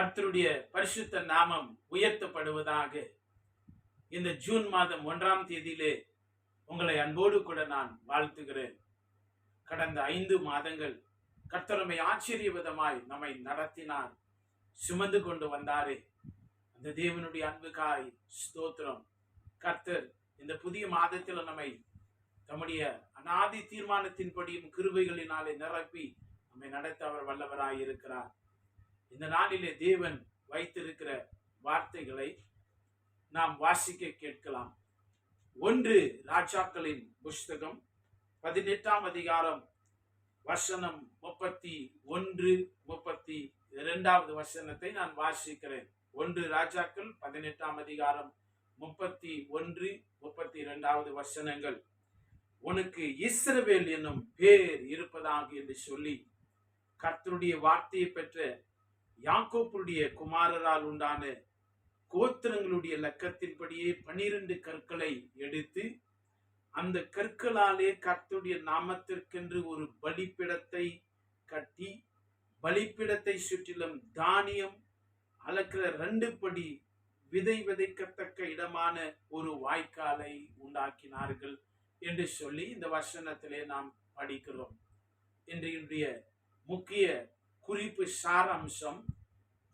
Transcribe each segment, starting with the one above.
கர்த்தருடைய பரிசுத்த நாமம் உயர்த்தப்படுவதாக இந்த ஜூன் மாதம் ஒன்றாம் தேதியிலே உங்களை அன்போடு கூட நான் வாழ்த்துகிறேன். கடந்த ஐந்து மாதங்கள் கர்த்தரமை ஆச்சரிய விதமாய் நம்மை நடத்தினார் சுமந்து கொண்டு வந்தாரே. அந்த தேவனுடைய அன்புக்காய் ஸ்தோத்திரம். கர்த்தர் இந்த புதிய மாதத்தில் நம்மை தம்முடைய அனாதி தீர்மானத்தின்படியும் கிருபைகளினாலே நிரப்பி நம்மை நடத்த அவர் வல்லவராய் இருக்கிறார் இந்த நாளிலே தேவன் வைத்திருக்கிற வார்த்தைகளை நாம் வாசிக்க கேட்கலாம். ஒன்று ராஜாக்களின் புஸ்தகம் பதினெட்டாம் அதிகாரம் வசனம் முப்பத்தி ஒன்று முப்பத்தி இரண்டாவது வசனத்தை நான் வாசிக்கிறேன். ஒன்று ராஜாக்கள் பதினெட்டாம் அதிகாரம் முப்பத்தி ஒன்று முப்பத்தி இரண்டாவது வசனங்கள். உனக்கு இஸ்ரவேல் என்னும் பேர் இருப்பதாக என்று சொல்லி கர்த்தருடைய வார்த்தையை பெற்ற யாக்கோப்புடைய குமாரரால் உண்டான கோத்திரங்களுடைய லக்கத்தின்படியே பனிரெண்டு கற்களை எடுத்து அந்த கற்களாலே கர்த்துடைய நாமத்திற்கென்று ஒரு பலிப்பிடத்தை கட்டி பலிப்பிடத்தை சுற்றிலும் தானியம் அளக்கிற ரெண்டு படி விதை விதைக்கத்தக்க இடமான ஒரு வாய்க்காலை உண்டாக்கினார்கள் என்று சொல்லி இந்த வசனத்திலே நாம் படிக்கிறோம். இன்றைய முக்கிய குறிப்பு சாராம்சம்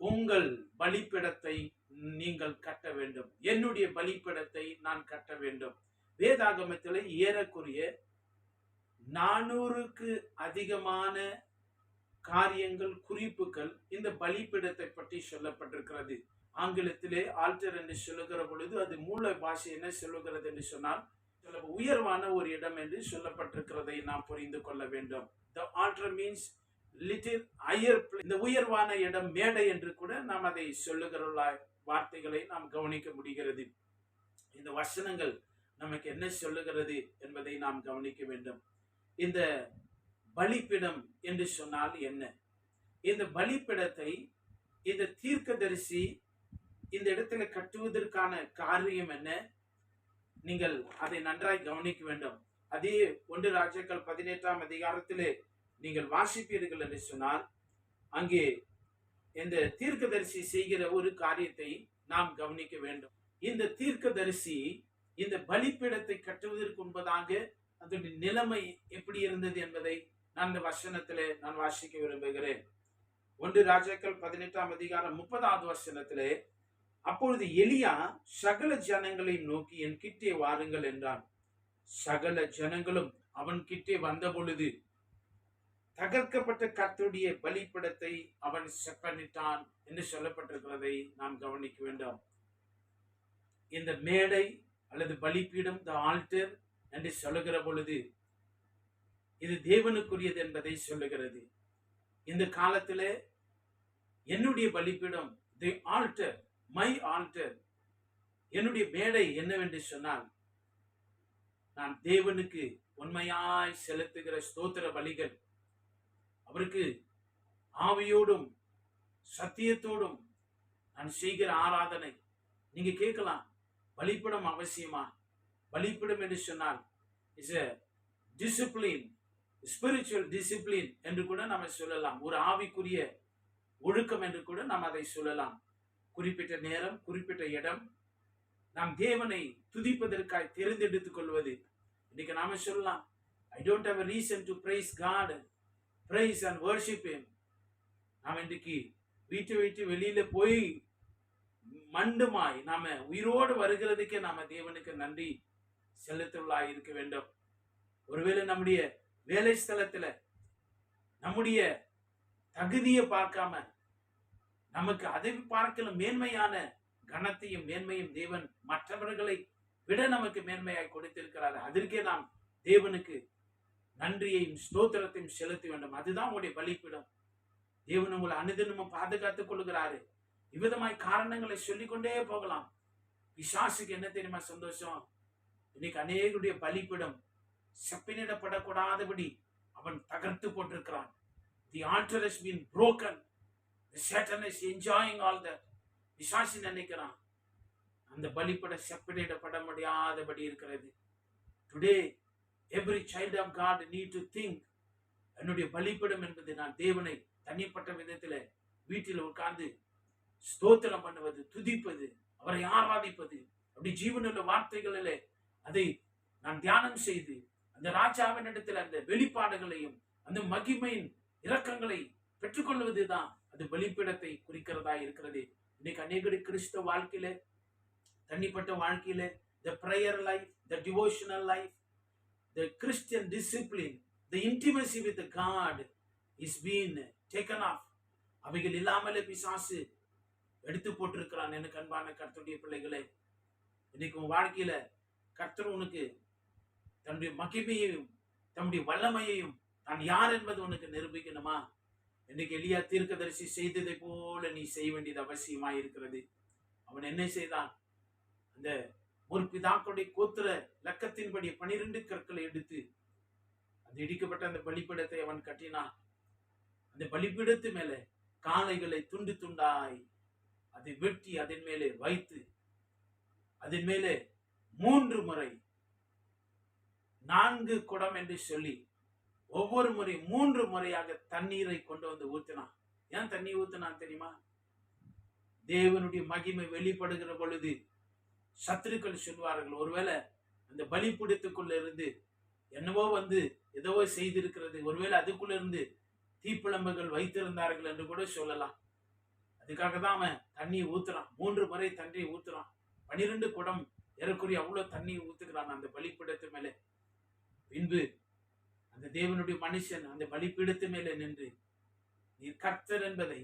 உங்கள் பலிப்பிடத்தை நீங்கள் கட்ட வேண்டும். என்னுடைய பலிப்பிடத்தை நான் கட்ட வேண்டும். வேதாகமத்தில் ஏறக்குரிய நானூறுக்கு அதிகமான காரியங்கள் குறிப்புகள் இந்த பலிப்பிடத்தை பற்றி சொல்லப்பட்டிருக்கிறது. ஆங்கிலத்திலே ஆல்டர் என்று சொல்லுகிற பொழுது அது மூல பாஷை என்ன சொல்லுகிறது என்று சொன்னால் உயர்வான ஒரு இடம் என்று சொல்லப்பட்டிருக்கிறதை நாம் புரிந்து கொள்ள வேண்டும். The altar means little higher இந்த உயர்வான இடம் மேடை என்று கூட நாம் அதை சொல்லுகிற வார்த்தைகளை நாம் கவனிக்க முடிகிறது. இந்த வசனங்கள் நமக்கு என்ன சொல்லுகிறது என்பதை நாம் கவனிக்க வேண்டும். இந்த பலிப்பிடம் என்று சொன்னால் என்ன? இந்த பலிப்பிடத்தை இந்த தீர்க்கதரிசி இந்த இடத்துல கட்டுவதற்கான காரியம் என்ன? நீங்கள் அதை நன்றாய் கவனிக்க வேண்டும். அதே ஒன்று ராஜாக்கள் பதினெட்டாம் அதிகாரத்திலே நீங்கள் வாசிப்பீர்கள் என்று சொன்னால் அங்கே இந்த தீர்க்கதரிசி செய்கிற ஒரு காரியத்தை நாம் கவனிக்க வேண்டும். இந்த தீர்க்கதரிசி இந்த பலிப்பிடத்தை கட்டுவதற்கு முன்பதாக அதனுடைய நிலைமை எப்படி இருந்தது என்பதை நான் இந்த வசனத்திலே நான் வாசிக்க விரும்புகிறேன். ஒன்று ராஜாக்கள் பதினெட்டாம் அதிகாரம் முப்பதாவது வசனத்திலே அப்பொழுது எலியா சகல ஜனங்களை நோக்கி என் கிட்டே வாருங்கள் என்றான். சகல ஜனங்களும் அவன் கிட்டே வந்த பொழுது தகர்க்கப்பட்ட கர்த்தருடைய பலிப்படத்தை அவன் செப்பனிட்டான் என்று சொல்லப்பட்டிருக்கிறதை நாம் கவனிக்க வேண்டும். இந்த மேடை அல்லது பலிப்பீடம் த ஆல்டர் என்று சொல்லுகிற பொழுது இது தேவனுக்குரியது என்பதை சொல்லுகிறது. இந்த காலத்தில் என்னுடைய பலிப்பீடம் தி ஆல்டர் மை ஆல்டர் என்னுடைய மேடை என்னவென்று சொன்னால் நான் தேவனுக்கு உண்மையாய் செலுத்துகிற ஸ்தோத்திர பலிகள் அவருக்கு ஆவியோடும் சத்தியத்தோடும் நான் செய்கிற ஆராதனை. நீங்க கேட்கலாம் பலிப்பிடம் அவசியமா? பலிப்பிடம் என்று சொன்னால் is a discipline spiritual discipline என்று கூட நம்ம சொல்லலாம். ஒரு ஆவிக்குரிய ஒழுக்கம் என்று கூட நாம் அதை சொல்லலாம். குறிப்பிட்ட நேரம் குறிப்பிட்ட இடம் நாம் தேவனை துதிப்பதற்காய் தேர்ந்தெடுத்துக் கொள்வது. இன்னைக்கு நாம சொல்லலாம் I don't have reason to praise God praise and worship him நாம் இன்றைக்கு வீட்டை விட்டு வெளியில போய் மண்டுமாய் நாம உயிரோடு வருகிறதுக்கே நாம தேவனுக்கு நன்றி செலுத்துள்ளாய் இருக்க வேண்டும். ஒருவேளை நம்முடைய வேலை ஸ்தலத்துல நம்முடைய தகுதியை பார்க்காம நமக்கு அதை பார்க்கல மேன்மையான கனத்தையும் மேன்மையும் தேவன் மற்றவர்களை விட நமக்கு மேன்மையாய் கொடுத்திருக்கிறார். அதற்கே நாம் தேவனுக்கு நன்றியையும் ஸ்தோத்திரத்தையும் செலுத்த வேண்டும். அதுதான் உங்களுடைய பலிப்பிடம். தேவன் உங்களை அனுதினமும் பாதுகாத்துக் கொள்கிறாரு இவ்விதமாய் காரணங்களை சொல்லிக்கொண்டே போகலாம். பிசாசுக்கு என்ன தெரியுமா சந்தோஷம்? இன்னைக்கு அநேகருடைய பலிப்பிடம். செப்பினிடப்படக்கூடாதபடி அவன் தகர்த்து போட்டிருக்கிறான். The altar has been broken the satan is enjoying all that. நினைக்கிறான். அந்த பலிப்பட செப்பினிடப்பட முடியாதபடி இருக்கிறது. Today every child of God need to think என்னுடைய பலிப்பிடம் என்பது நான் தேவனை தனிப்பட்ட விதத்தில் வீட்டில் உட்கார்ந்து ஸ்தோத்திரம் பண்ணுவது துதிப்பது அவரை ஆராதிப்பது அப்படி ஜீவனுள்ள வார்த்தைகளிலே அதை நான் தியானம் செய்து அந்த ராஜாவின் இடத்துல அந்த வெளிப்பாடுகளையும் அந்த மகிமையின் இரக்கங்களை பெற்றுக்கொள்வதுதான் அது வெளிப்பிடத்தை குறிக்கிறதா இருக்கிறது. இன்னைக்கு அநேக கிறிஸ்தவ வாழ்க்கையில தனிப்பட்ட வாழ்க்கையில the prayer life the devotional life the Christian discipline intimacy with with God is being taken of அவைகள் இல்லாமலே பிசாசு எடுத்து போட்டிருக்கிறான் எனக்கு அன்பான கர்த்தருடைய பிள்ளைகளே. இன்னைக்கு உன் வாழ்க்கையில கர்த்தர் உனக்கு தன்னுடைய மகிமையையும் தன்னுடைய வல்லமையையும் தான் யார் என்பது உனக்கு நிரூபிக்கணுமா? இன்னைக்கு எளியா தீர்க்கதரிசி செய்ததை போல நீ செய்ய வேண்டியது அவசியமா இருக்கிறது அவன் என்ன செய்தான்? அந்த ஒரு பிதாக்களுடைய கோத்திர லக்கத்தின்படி பனிரெண்டு கற்களை எடுத்து அந்த இடிக்கப்பட்ட அந்த பலிப்பிடத்தை அவன் கட்டினான். அந்த பலிப்பிடத்து மேலே காளைகளை துண்டு துண்டாய் அதை வெட்டி அதன் மேலே வைத்து அதன் மேலே மூன்று முறை நான்கு குடம் என்று சொல்லி ஒவ்வொரு முறை மூன்று முறையாக தண்ணீரை கொண்டு வந்து ஊத்தினான். ஏன் தண்ணி ஊத்தினான் தெரியுமா? தேவனுடைய மகிமை வெளிப்படுகிற பொழுது சத்துருக்கள் சொல்வார்கள் ஒருவேளை அந்த பலிப்பிடத்துக்குள்ள இருந்து என்னவோ வந்து ஏதோ செய்திருக்கிறது. ஒருவேளை அதுக்குள்ள இருந்து தீப்பிழம்புகள் வைத்திருந்தார்கள் என்று கூட சொல்லலாம். அதுக்காக தான் அவன் தண்ணியை ஊத்துறான். மூன்று முறை தண்ணியை ஊத்துறான். பனிரெண்டு குடம் ஏறக்குறைய அவ்வளோ தண்ணியை ஊத்துக்கிறான் அந்த பலிப்பிடத்து மேலே. பின்பு அந்த தேவனுடைய மனுஷன் அந்த பலிப்பீடத்து மேலே நின்று நீர் கர்த்தர் என்பதை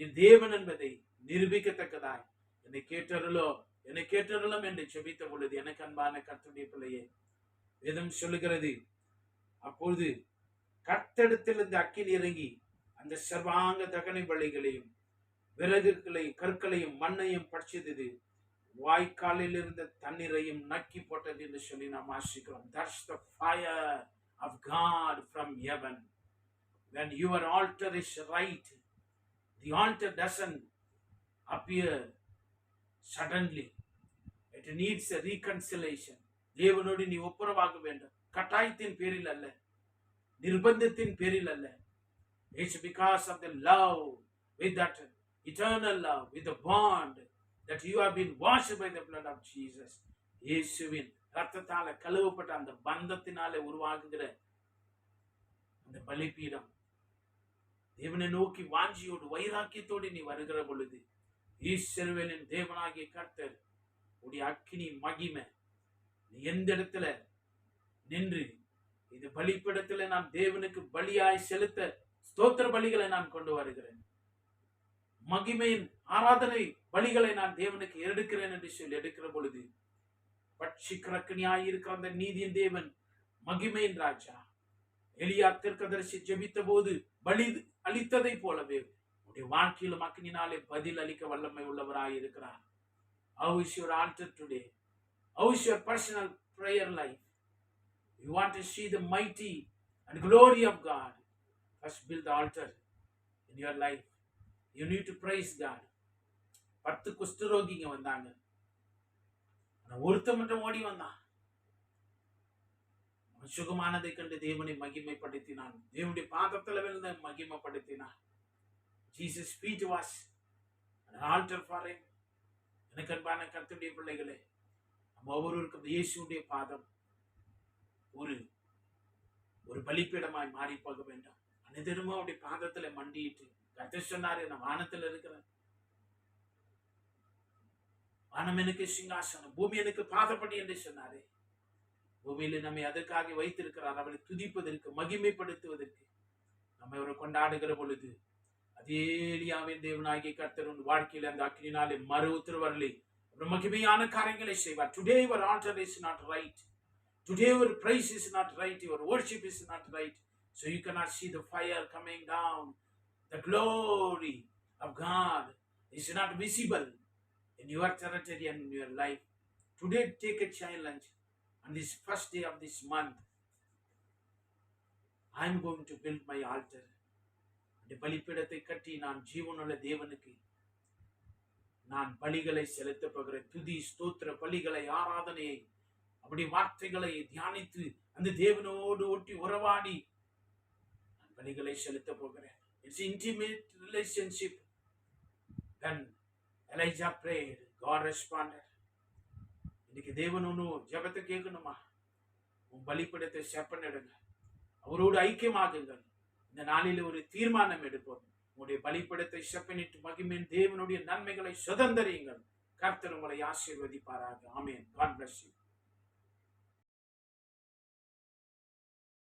நீர் தேவன் என்பதை நிரூபிக்கத்தக்கதாய். என்னை கேட்டருளோ என்னை கேட்டருளும் என்று செபித்த பொழுது எனக்கு அன்பான கத்துடைய பிள்ளையே வேதம் சொல்லுகிறது அப்பொழுது கர்த்தடத்திலிருந்து அக்கில் இறங்கி அந்த சர்வாங்க தகனை வழிகளையும் விறகுகளை கற்களையும் மண்ணையும் பட்சித்தது வாய்க்காலில் இருந்த தண்ணீரையும் நக்கி போட்டது என்று சொல்லி நாம் ஆசிக்கிறோம். That's the fire of God from heaven When your altar is right, the altar doesn't appear suddenly It needs a reconciliation. தேவனோடு நீ ஒப்புரவாக வேண்டும். கட்டாயத்தின் பேரில் அல்ல. நிர்பந்தத்தின் பேரில் அல்ல. It's because of the love with that eternal love with the bond that you have been wash by the blood of Jesus இயேசுவின் ரத்தத்தால கழுவப்பட்ட அந்த பந்தத்தினாலே உருவாகுகிற அந்த பலிப்பீடம் தேவனை நோக்கி வாஞ்சியோடு வைராக்கியத்தோடு நீ வருகிற பொழுது ஈஸ்வரவேலின் தேவனாகிய கர்த்தர் உடைய அக்கினி மகிமை. நீ எந்த இடத்துல நின்று இது பலிப்பிடத்துல நான் தேவனுக்கு பலியாய் செலுத்த ஸ்தோத்திர பலிகளை நான் கொண்டு வருகிறேன். மகிமையின் ஆராதனை பலிகளை நான் தேவனுக்கு எடுக்கிறேன் என்று சொல்லி எடுக்கிற பொழுது பட்சி கிரக்கணியாய் இருக்கிற அந்த நீதியின் தேவன் மகிமையின் ராஜா. எலியா தீர்க்கதரிசி ஜெபித்த போது பலி அளித்ததை போலவே உடைய வாழ்க்கையிலும் அக்னினாலே பதில் அளிக்க வல்லமை உள்ளவராய் இருக்கிறார் How is your altar today? How is your personal prayer life? You want to see the mighty and glory of God. First build the altar in your life. You need to praise God. பத்து குஷ்டரோகிங்க வந்தாங்க ஆனா ஒருத்த மட்டும் ஓடி வந்தான் அவன் சுகமானதை கண்டு தேவனை மகிமைப்படுத்தினான் தேவனுடைய பாதத்துல விழுந்த மகிமைப்படுத்தினான் Jesus feet was altar for எனக்கு அன்பான கருத்துடைய பிள்ளைகளே நம்ம ஒவ்வொருவருக்கும் இயேசுடைய பாதம் ஒரு ஒரு பலிப்பீடமாய் மாறி போக வேண்டாம். அனைத்தினமும் அவருடைய பாதத்துல மண்டிட்டு கர்த்தர் சொன்னாரு நான் வானத்துல இருக்கிறேன் வானம் எனக்கு சிங்காசனம் பூமி எனக்கு பாதப்படி என்று சொன்னாரே. பூமியில நம்மை அதற்காக வைத்திருக்கிறார் அவரை துதிப்பதற்கு மகிமைப்படுத்துவதற்கு. நம்ம அவரை கொண்டாடுகிற பொழுது அதே எலியாவின் தேவனாகிய கர்த்தர் உன் வாழ்க்கையில அந்த அக்கினாலே மறு உத்தரவரலி அவர் மகிமையான காரியங்களை செய்வார் today your altar is not right today your praise is not right your worship is not right so you cannot see the fire coming down the glory of God is not visible in your territory and in your life today take a challenge on this first day of this month I am going to build my altar இந்த பலிப்பீடத்தை கட்டி நான் ஜீவனுள்ள தேவனுக்கு நான் பலிகளை செலுத்த போகிறேன் துதி ஸ்தோத்திர பலிகளை ஆராதனையை அப்படி வார்த்தைகளை தியானித்து அந்த தேவனோடு ஒட்டி உறவாடி நான் பலிகளை செலுத்த போகிறேன். It's intimate relationship then Elijah prayer God responder இன்னைக்கு தேவன் ஒன்று ஜபத்தை கேட்கணுமா? உன் பலிப்பிடத்தை செப்பனிடுங்க. அவரோடு ஐக்கியமாகுங்கள். இந்த நாளில் ஒரு தீர்மானம் எடுப்போம். உங்களுடைய பலிப்பிடத்தை செப்பனிட்டு மகிமேன் தேவனுடைய நன்மைகளை சுதந்திரியுங்கள். கர்த்தர் உங்களை ஆசீர்வதிப்பாராக. ஆமேன். God bless you